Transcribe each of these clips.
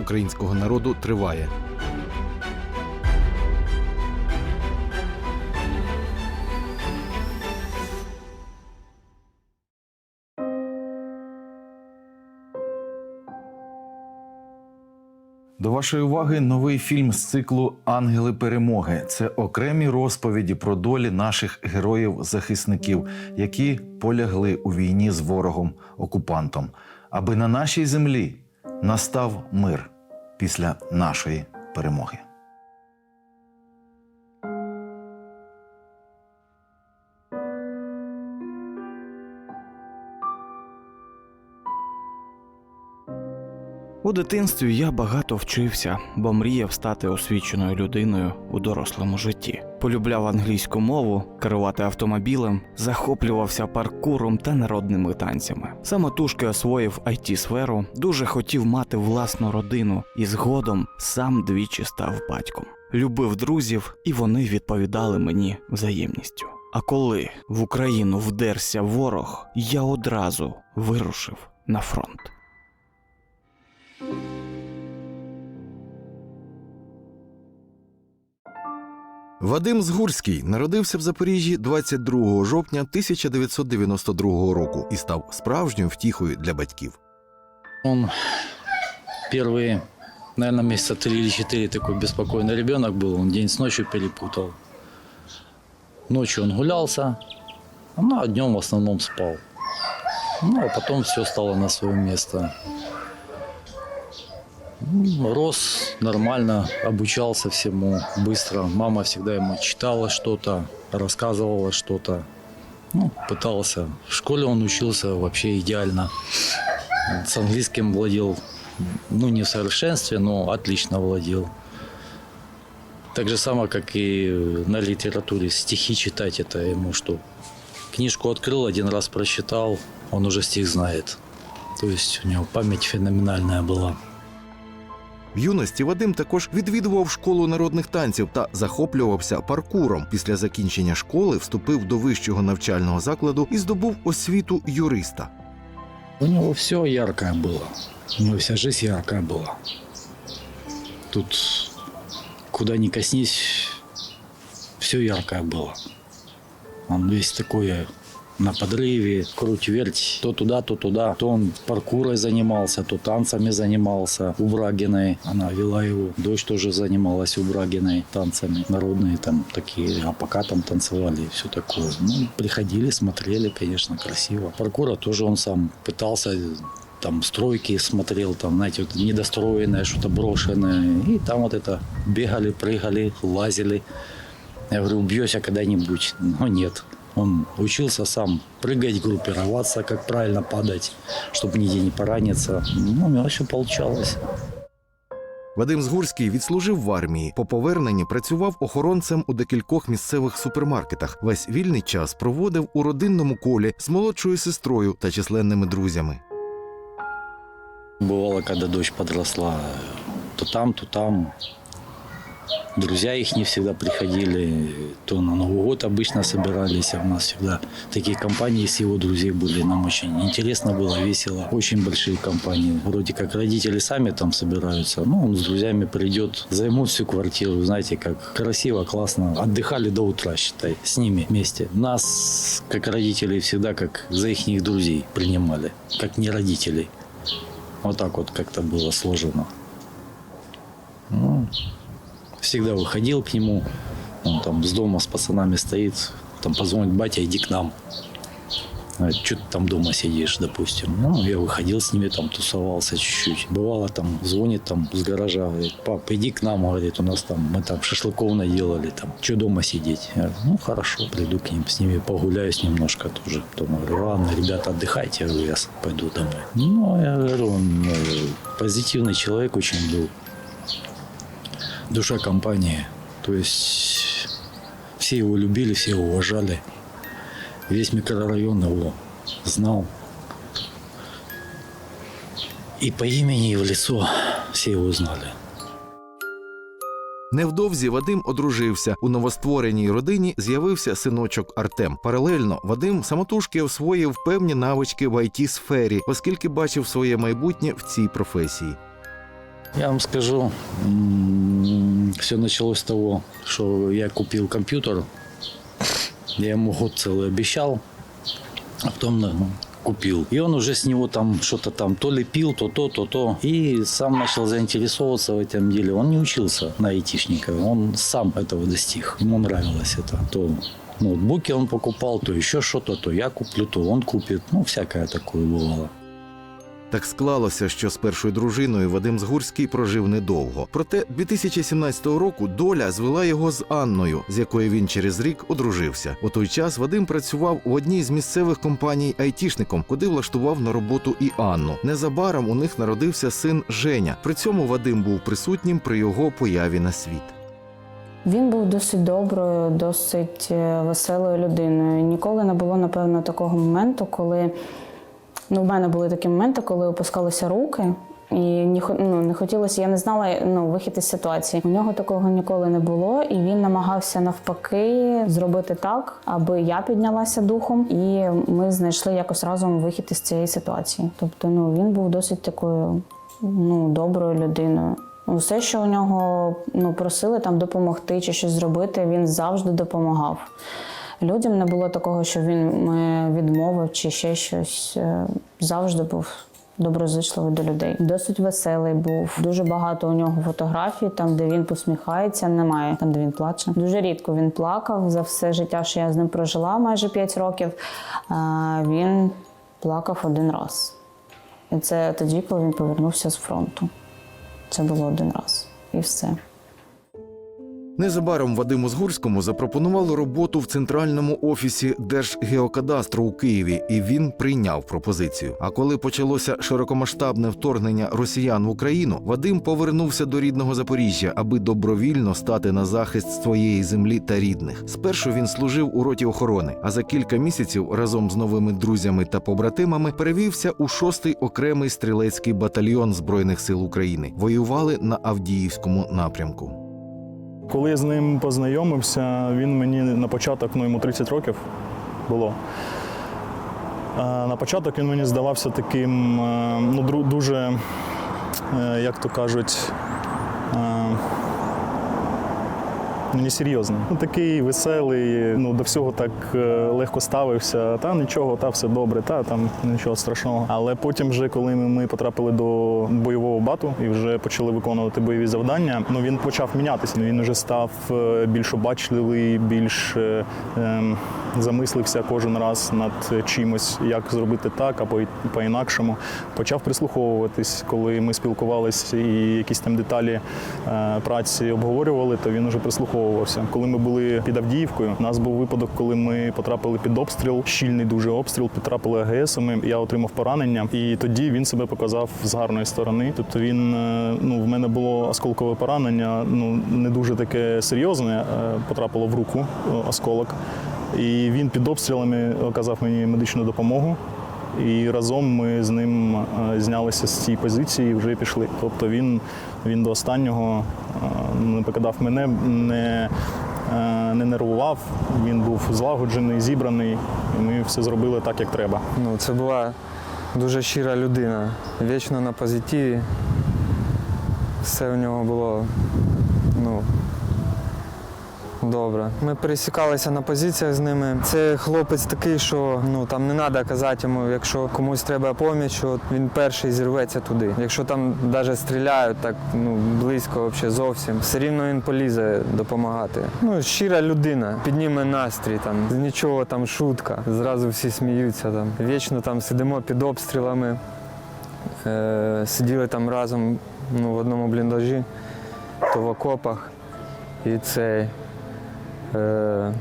українського народу триває. До вашої уваги новий фільм з циклу Ангели перемоги. Це окремі розповіді про долі наших героїв-захисників, які полягли у війні з ворогом окупантом, аби на нашій землі настав мир після нашої перемоги. У дитинстві я багато вчився, бо мріяв стати освіченою людиною у дорослому житті. Полюбляв англійську мову, керувати автомобілем, захоплювався паркуром та народними танцями. Самотужки освоїв it сферу дуже хотів мати власну родину і згодом сам двічі став батьком. Любив друзів, і вони відповідали мені взаємністю. А коли в Україну вдерся ворог, я одразу вирушив на фронт. Вадим Згурський народився в Запоріжжі 22 жовтня 1992 року і став справжньою втіхою для батьків. Он первые, наверное, месяца три или четыре такой беспокойный ребенок был. Он день с ночью перепутал. Ночью он гулялся, ну, а днем в основном спал. Ну, а потом все стало на свое место. Рос нормально, обучался всему быстро. Мама всегда ему читала что-то, рассказывала что-то. Ну, пытался. В школе он учился вообще идеально. С английским владел, ну, не в совершенстве, но отлично владел. Так же само, как и на литературе. Стихи читать это ему что? Книжку открыл, один раз прочитал, он уже стих знает. То есть у него память феноменальная была. В юності Вадим також відвідував школу народних танців та захоплювався паркуром. Після закінчення школи вступив до вищого навчального закладу і здобув освіту юриста. У него все яркое было. У него вся жизнь яркая была. Тут куда ни коснись, все яркое было. Он весь такой на подрыве, круть верть, то туда, то туда. То он паркурой занимался, то танцами занимался у Брагиной. Она вела его. Дочь тоже занималась у Брагиной танцами. Народные там такие, а пока там танцевали и все такое. Ну, приходили, смотрели, конечно, красиво. Паркура тоже он сам пытался там стройки смотрел, там, знаете, вот недостроенное, что-то брошенное. И там вот это бегали, прыгали, лазили. Я говорю, убьешься когда-нибудь. Но нет. Он учился сам прыгать, группироваться, как правильно падать, чтобы нигде не пораниться. Ну, у него все получалось. Вадим Згурський відслужив в армії. По поверненні працював охоронцем у декількох місцевих супермаркетах. Весь вільний час проводив у родинному колі з молодшою сестрою та численними друзями. Бывало, когда дочь подросла, то там, то там. Друзья их не всегда приходили, то на Новый год обычно собирались, а у нас всегда такие компании с его друзей были. Нам очень интересно было, весело. Очень большие компании. Вроде как родители сами там собираются. Ну, он с друзьями придет, займут всю квартиру. Знаете, как красиво, классно. Отдыхали до утра, считай, с ними вместе. Нас, как родителей, всегда как за их друзей принимали, как не родителей. Вот так вот как-то было сложено. Ну, всегда выходил к нему, он там с дома с пацанами стоит, там позвонит, батя, иди к нам. Что ты там дома сидишь, допустим. Ну, я выходил с ними, там тусовался чуть-чуть. Бывало, там звонит там с гаража, говорит, пап, иди к нам, говорит, у нас там, мы там шашлыков наделали, там, что дома сидеть? Я говорю, ну, хорошо, приду к ним, с ними погуляюсь немножко тоже. Потом говорю, ладно, ребята, отдыхайте, я говорю, я пойду домой. Ну, я говорю, он э, позитивный человек очень был. Душа компании. То есть все его любили, все его уважали. Весь микрорайон его знал. И по имени, и в лицо все его знали. Невдовзі Вадим одружився. У новоствореній родині з'явився синочок Артем. Паралельно Вадим самотужки освоїв певні навички в it сфері, оскільки бачив своє майбутнє в цій професії. Я вам скажу, все началось с того, что я купил компьютер. Я ему год целый обещал, а потом ну, купил. И он уже с него там что-то там то лепил, то то, то то. И сам начал заинтересовываться в этом деле. Он не учился на айтишника, он сам этого достиг. Ему нравилось это. То ноутбуки он покупал, то еще что-то, то я куплю, то он купит. Ну, всякое такое бывало. Так склалося, що з першою дружиною Вадим Згурський прожив недовго. Проте 2017 року доля звела його з Анною, з якою він через рік одружився. У той час Вадим працював у одній з місцевих компаній айтішником, куди влаштував на роботу і Анну. Незабаром у них народився син Женя. При цьому Вадим був присутнім при його появі на світ. Він був досить доброю, досить е, веселою людиною. Ніколи не було, напевно, такого моменту, коли ну, в мене були такі моменти, коли опускалися руки. І ні, ну, не хотілося, я не знала ну, вихід із ситуації. У нього такого ніколи не було, і він намагався навпаки зробити так, аби я піднялася духом, і ми знайшли якось разом вихід із цієї ситуації. Тобто, ну він був досить такою ну, доброю людиною. Все, що у нього ну, просили там допомогти чи щось зробити, він завжди допомагав. Людям не було такого, що він е, відмовив чи ще щось. Е, Завжди був доброзичливий до людей. Досить веселий був. Дуже багато у нього фотографій, там, де він посміхається, немає там, де він плаче. Дуже рідко він плакав за все життя, що я з ним прожила майже 5 років. А він плакав один раз. І це тоді, коли він повернувся з фронту. Це було один раз. І все. Незабаром Вадиму Згурському запропонували роботу в центральному офісі Держгеокадастру у Києві, і він прийняв пропозицію. А коли почалося широкомасштабне вторгнення росіян в Україну, Вадим повернувся до рідного Запоріжжя, аби добровільно стати на захист своєї землі та рідних. Спершу він служив у роті охорони, а за кілька місяців разом з новими друзями та побратимами перевівся у шостий окремий стрілецький батальйон збройних сил України. Воювали на Авдіївському напрямку. Коли я з ним познайомився, він мені на початок, ну йому 30 років було. На початок він мені здавався таким е, ну, дуже, е, як то кажуть, е, ну, несерйозним. Ну, такий веселий, ну, до всього так е, легко ставився. Та нічого, та все добре, та там нічого страшного. Але потім, вже коли ми- потрапили до бойового бату і вже почали виконувати бойові завдання, ну він почав мінятися. Ну, Він вже став е, більш обачливий, більш е, ем, замислився кожен раз над чимось, як зробити так або по-інакшому. Почав прислуховуватись, коли ми спілкувалися і якісь там деталі е, праці обговорювали, то він вже прислуховувався перестраховувався. Коли ми були під Авдіївкою, у нас був випадок, коли ми потрапили під обстріл, щільний дуже обстріл, потрапили АГСами. Я отримав поранення, і тоді він себе показав з гарної сторони. Тобто він е, ну в мене було осколкове поранення, ну не дуже таке серйозне. е, Потрапило в руку е, осколок. І він під обстрілами оказав мені медичну допомогу. І разом ми з ним е, знялися з цієї позиції і вже пішли. Тобто він, він до останнього е, не покидав мене, не, е, не нервував. Він був злагоджений, зібраний, і ми все зробили так, як треба. Ну, це була дуже щира людина, вічно на позитиві. Все в нього було ну, добре. Ми пересікалися на позиціях з ними. Це хлопець такий, що ну, там не треба казати йому, якщо комусь треба допомога, що він перший зірветься туди. Якщо там навіть стріляють, так ну, близько взагалі зовсім, все рівно він полізе допомагати. Ну, щира людина, підніме настрій, там, з нічого там шутка. Зразу всі сміються. Там. Вічно там сидимо під обстрілами, е, сиділи там разом ну, в одному бліндажі, то в окопах. І цей. Е,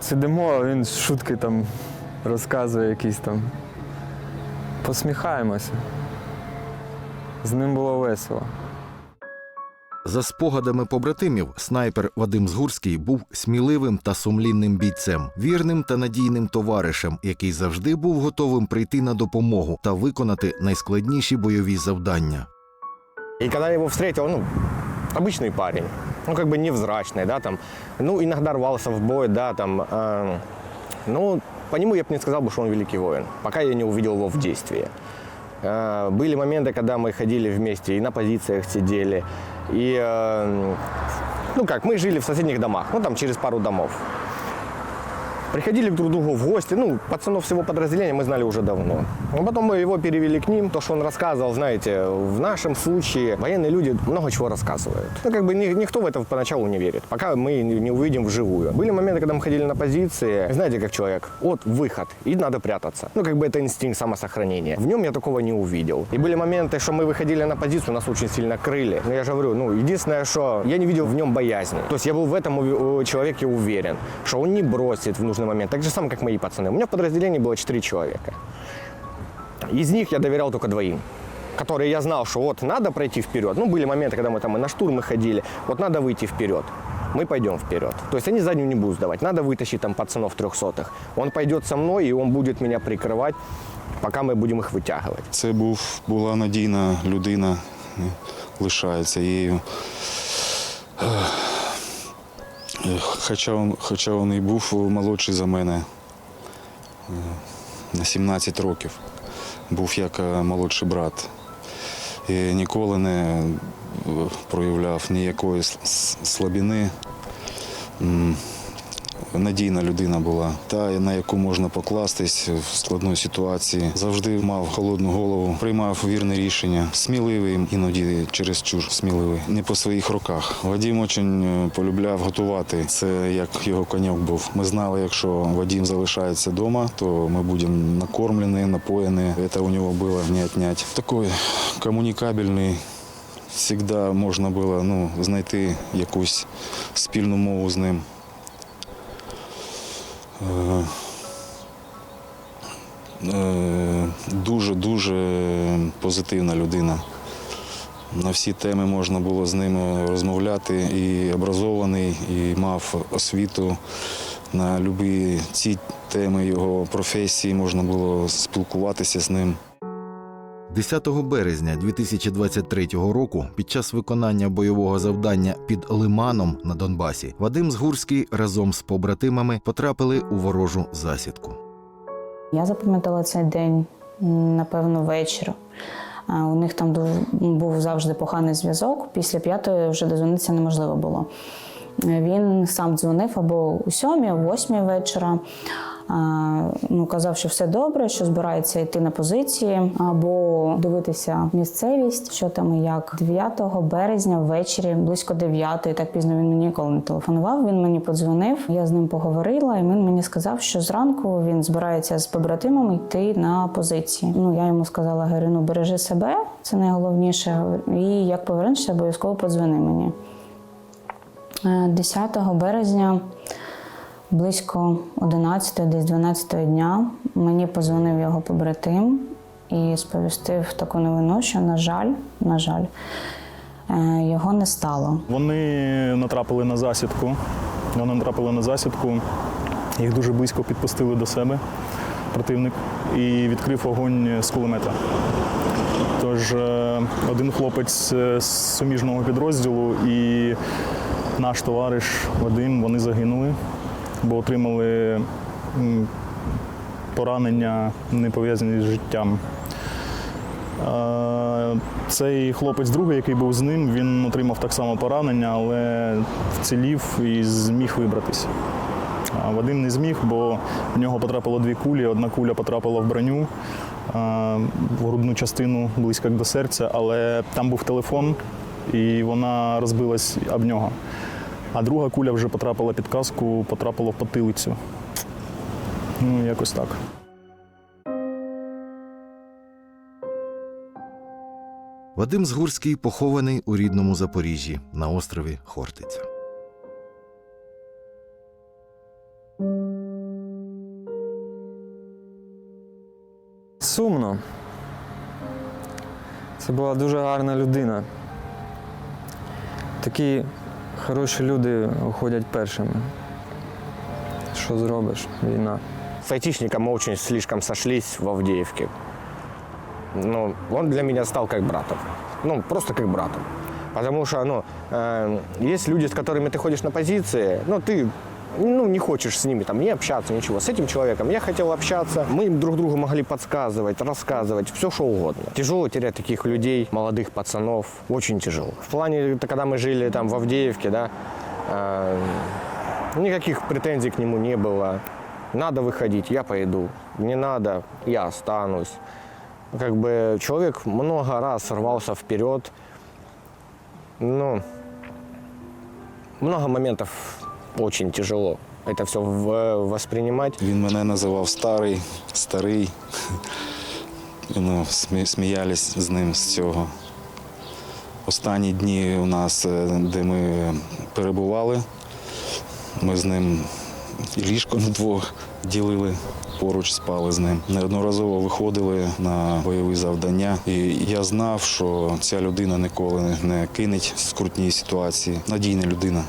сидимо, а він шутки там розказує якісь там. Посміхаємося. З ним було весело. За спогадами побратимів, снайпер Вадим Згурський був сміливим та сумлінним бійцем, вірним та надійним товаришем, який завжди був готовим прийти на допомогу та виконати найскладніші бойові завдання. И когда я его встретил, ну, обычный парень, ну, как бы невзрачный, да, там, ну, иногда рвался в бой, да, там, э, ну, по нему я бы не сказал что он великий воин, пока я не увидел его в действии. Э, были моменты, когда мы ходили вместе и на позициях сидели, и, э, ну, как, мы жили в соседних домах, ну, там, через пару домов. Приходили друг к другу в гости. Ну, пацанов всего подразделения мы знали уже давно. Но потом мы его перевели к ним. То, что он рассказывал, знаете, в нашем случае военные люди много чего рассказывают. Ну, как бы ни- никто в это поначалу не верит, пока мы не увидим вживую. Были моменты, когда мы ходили на позиции. Знаете, как человек, вот выход, и надо прятаться. Ну, как бы это инстинкт самосохранения. В нем я такого не увидел. И были моменты, что мы выходили на позицию, нас очень сильно крыли. Но я же говорю, ну, единственное, что я не видел в нем боязни. То есть я был в этом человеке уверен, что он не бросит в нужный момент. Так же самое, как мои пацаны. У меня в подразделении было 4 человека. Из них я доверял только двоим которые я знал, что вот надо пройти вперед. Ну, были моменты, когда мы там и на штурмы ходили. Вот надо выйти вперед. Мы пойдем вперед. То есть они заднюю не будут сдавать. Надо вытащить там пацанов трехсотых. Он пойдет со мной, и он будет меня прикрывать, пока мы будем их вытягивать. Це був, була надійна людина, е, лишається її. Хоча хоча він і був молодший за мене е, на 17 років, був як е, молодший брат. І ніколи не е, проявляв ніякої с- с- слабини. М, надійна людина була, та на яку можна покластись в складної ситуації. Завжди мав холодну голову, приймав вірне рішення, сміливий, іноді чересчур сміливий, не по своїх руках. Вадим дуже полюбляв готувати. Це як його коньок був. Ми знали, якщо Вадим залишається вдома, то ми будемо накормлені, напоєні. Це у нього було не отнять. Такий комунікабельний. Завжди можна було ну, знайти якусь спільну мову з ним. Е, е, Дуже-дуже позитивна людина. На всі теми можна було з ним розмовляти. І образований, і мав освіту на любі ці теми його професії, можна було спілкуватися з ним. 10 березня 2023 року, під час виконання бойового завдання під Лиманом на Донбасі, Вадим Згурський разом з побратимами потрапили у ворожу засідку. Я запам'ятала цей день, напевно, вечір. У них там був завжди поганий зв'язок. Після п'ятої вже дозвонитися неможливо було. Він сам дзвонив або у сьомій, або восьмій вечора. Ну, казав, що все добре, що збирається йти на позиції, або дивитися місцевість, що там і як. 9 березня ввечері, близько 9, так пізно він мені ніколи не телефонував. Він мені подзвонив. Я з ним поговорила, і він мені сказав, що зранку він збирається з побратимами йти на позиції. Ну я йому сказала, говорю, ну бережи себе, це найголовніше. І як повернешся, обов'язково подзвони мені. Е, 10 березня, близько 11, десь 12 дня, мені позвонив його побратим і сповістив таку новину, що, на жаль, на жаль, е, його не стало. Вони натрапили на засідку. Вони натрапили на засідку. Їх дуже близько підпустили до себе противник і відкрив огонь з кулемета. Тож е, один хлопець е, з суміжного підрозділу і наш товариш Вадим вони загинули, бо отримали поранення, не пов'язані з життям. Цей хлопець другий, який був з ним, він отримав так само поранення, але вцілів і зміг вибратись. А Вадим не зміг, бо в нього потрапило дві кулі. Одна куля потрапила в броню, в грудну частину близько до серця, але там був телефон, і вона розбилась об нього. А друга куля вже потрапила під каску, потрапила в потилицю. Ну, якось так. Вадим Згурський похований у рідному Запоріжжі на острові Хортиця. Сумно. Це була дуже гарна людина. Такі хороші люди уходять першими. Що зробиш? Війна. С айтишником мы очень слишком сошлись в Авдеевке. Ну, он для меня стал как братом. Ну, просто как братом. Потому что, ну, э, есть люди, с которыми ты ходишь на позиции, ну, ты ну, не хочешь с ними там не общаться, ничего. С этим человеком я хотел общаться. Мы друг другу могли подсказывать, рассказывать, все что угодно. Тяжело терять таких людей, молодых пацанов. Очень тяжело. В плане, когда мы жили там в Авдеевке, да, э, никаких претензий к нему не было. Надо выходить, я пойду. Не надо, я останусь. Как бы человек много раз рвался вперед. Ну, много моментов очень тяжело это все воспринимать. Він мене називав старий, старий. Ну, сміялись з ним з цього. Останні дні у нас, е, де ми перебували, ми з ним ліжко на ділили, поруч спали з ним. Неодноразово виходили на бойові завдання. І я знав, що ця людина ніколи не кинеть скрутній ситуації. Надійна людина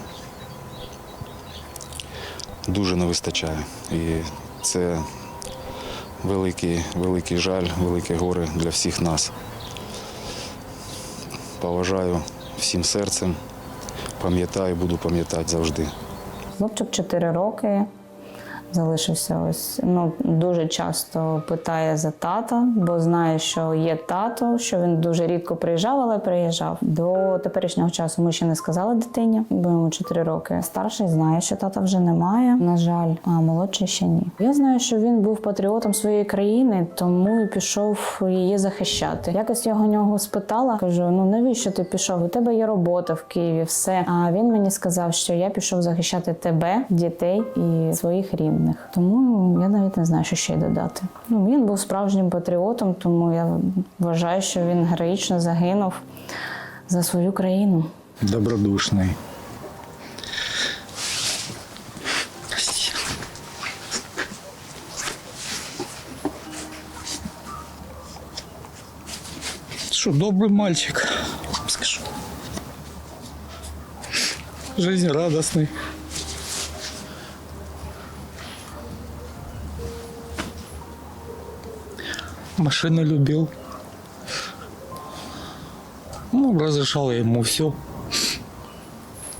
дуже не вистачає. І це великий, великий жаль, велике горе для всіх нас. Поважаю всім серцем, пам'ятаю, буду пам'ятати завжди. Хлопчик 4 роки залишився ось. Ну, дуже часто питає за тата, бо знає, що є тато, що він дуже рідко приїжджав, але приїжджав. До теперішнього часу ми ще не сказали дитині, бо йому 4 роки. Старший знає, що тата вже немає, на жаль, а молодший ще ні. Я знаю, що він був патріотом своєї країни, тому і пішов її захищати. Якось я нього спитала, кажу: ну навіщо ти пішов? У тебе є робота в Києві, все. А він мені сказав, що я пішов захищати тебе, дітей і своїх рідних Тому я навіть не знаю, що ще й додати. Ну він був справжнім патріотом, тому я вважаю, що він героїчно загинув за свою країну. Добродушный. Что, добрый мальчик, скажу. Жизнерадостный. Машину любил. Ну, разрешал я ему все.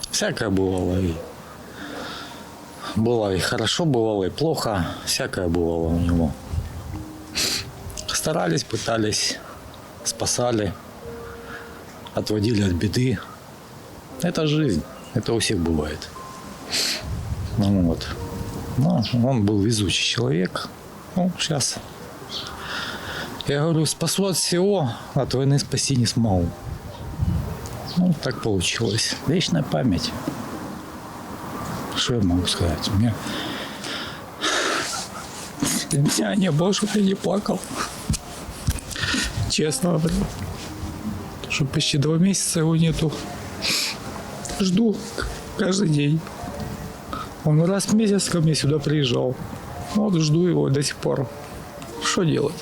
Всякое бывало. И было и хорошо, бывало и плохо. Всякое бывало у него. Старались, пытались, спасали, отводили от беды. Это жизнь. Это у всех бывает. Ну вот. Ну, он был везучий человек. Ну, сейчас. Я говорю, спасу от всего, от войны спасти не смогу. Ну, так получилось. Вечная память. Что я могу сказать? У меня дня не было, чтобы я не плакал. Честно говорю. Что почти два месяца его нету. Жду. каждый день. Он раз в месяц ко мне сюда приезжал. Вот жду его до сих пор. Что делать?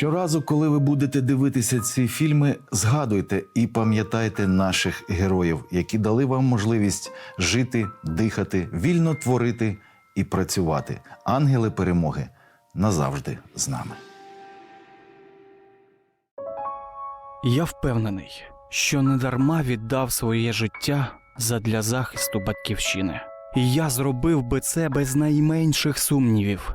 Щоразу, коли ви будете дивитися ці фільми, згадуйте і пам'ятайте наших героїв, які дали вам можливість жити, дихати, вільно творити і працювати. Ангели перемоги назавжди з нами. Я впевнений, що недарма віддав своє життя задля захисту батьківщини. І я зробив би це без найменших сумнівів,